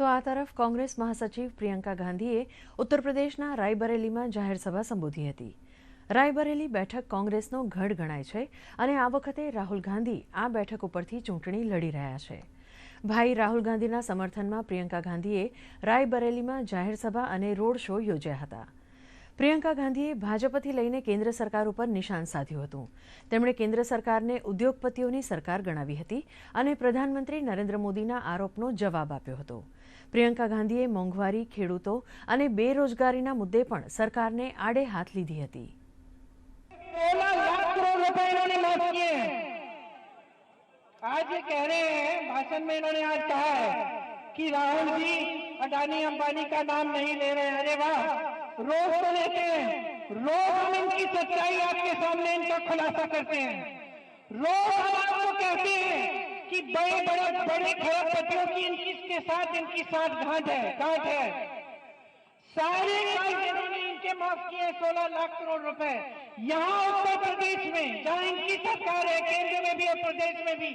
તો આ તરફ કોંગ્રેસ મહાસચિવ પ્રિયંકા ગાંધીએ ઉત્તર પ્રદેશના રાયબરેલીમાં જાહેર સભા સંબોધી હતી. રાયબરેલી બેઠક કોંગ્રેસનો ગઢ ગણાય છે અને આ વખતે રાહુલ ગાંધી આ બેઠક ઉપરથી ચૂંટણી લડી રહ્યા છે. ભાઈ રાહુલ ગાંધીના સમર્થનમાં પ્રિયંકા ગાંધીએ રાયબરેલીમાં જાહેર સભા અને રોડ શો યોજ્યા હતા. પ્રિયંકા ગાંધીએ ભાજપથી લઈને કેન્દ્ર સરકાર ઉપર નિશાન સાધ્યું હતું તેમણે કેન્દ્ર સરકારને ઉદ્યોગપતિઓની સરકાર ગણાવી હતી અને પ્રધાનમંત્રી નરેન્દ્ર મોદીના આરોપનો જવાબ આપ્યો હતો પ્રિયંકા ગાંધીએ મોંઘવારી ખેડૂતો અને બેરોજગારીના મુદ્દે પણ સરકારને આડે હાથ લીધી હતી सोलह लाख करोड़ रुपए इन्होंने माफ किए हैं आज ये कह रहे हैं भाषण में इन्होंने आज कहा है कि राहुल जी अडानी अंबानी का नाम नहीं ले रहे हैं अरे वाह रोज तो लेते हैं। रोज हम इनकी सच्चाई आपके सामने इनका खुलासा करते हैं। रोज हम आपको कहते हैं कि बड़े बड़े बड़े खरबपतियों की इनकी के साथ इनकी साथ घाट है, गांठ है। सारे इनके माफ़ किए सोलह लाख करोड़ रुपए। यहाँ उत्तर प्रदेश में, जहाँ इनकी सरकार है, केंद्र में भी और प्रदेश में भी।